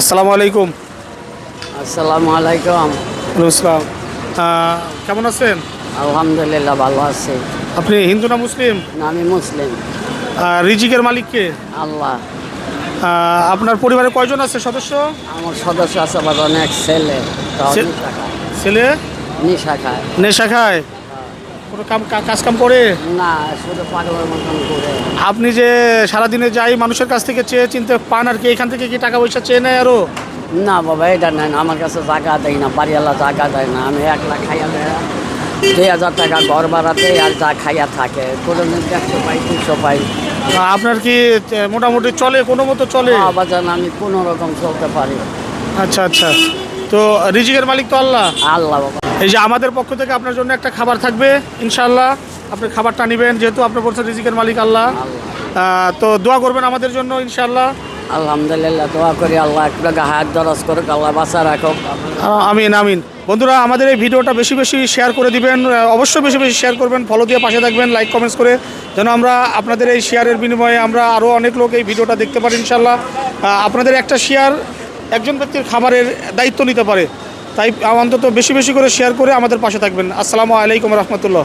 আসসালামু আলাইকুম। আসসালামু আলাইকুম। আহ, কেমন আছেন? আলহামদুলিল্লাহ ভালো আছি। আপনি হিন্দু না মুসলিম? না, আমি মুসলিম। রিজিকের মালিককে আল্লাহ। আপনার পরিবারে কয়জন আছে সদস্য? আমার সদস্য আছে আবার অনেক ছেলে। ছেলে? নিশা খায়। নেশা খায়? কোনো কাম কা- কাজ কাম করে? না শুধু পাগলের মতন করে। আপনি যে সারাদিনে যাই মানুষের কাছ থেকে চেয়ে চিনতে পান আর কি এখান থেকে কি টাকা পয়সা চেয়ে নেয় আরও? না বাবা এটা নেই না আমার কাছে জায়গা দেয় না বাড়িওয়ালা জায়গা দেয় না আমি এক লাখ খাইয়া দেয় দুই হাজার টাকা ঘর ভাড়াতে আর যা খাইয়া থাকে কোনো দিন একশো পাই দুশো পাই আপনার কি মোটামুটি চলে কোনো মতো চলে? জান আমি কোনো রকম চলতে পারি আচ্ছা আচ্ছা। তো রিজিকের মালিক তো আল্লাহ? আল্লাহ বাবা। এই যে আমাদের পক্ষ থেকে আপনার জন্য একটা খাবার থাকবে ইনশাল্লাহ আপনি খাবারটা নেবেন যেহেতু আপনার বলছেন রিজিকের মালিক আল্লাহ। তো দোয়া করবেন আমাদের জন্য ইনশাল্লাহ আলহামদুলিল্লাহ দোয়া করি আল্লাহ একটা হাত দরজ করুক আল্লাহ বাঁচা রাখুক। আমিন আমিন। বন্ধুরা আমাদের এই ভিডিওটা বেশি বেশি শেয়ার করে দিবেন অবশ্যই বেশি বেশি শেয়ার করবেন ফলো দিয়ে পাশে থাকবেন লাইক কমেন্টস করে যেন আমরা আপনাদের এই শেয়ারের বিনিময়ে আমরা আরও অনেক লোক এই ভিডিওটা দেখতে পারি ইনশাল্লাহ আপনাদের একটা শেয়ার একজন ব্যক্তির খাবারের দায়িত্ব নিতে পারে। তাই অন্তত বেশি বেশি করে শেয়ার করে আমাদের পাশে থাকবেন। আসসালামু আলাইকুম রহমতুল্লাহ।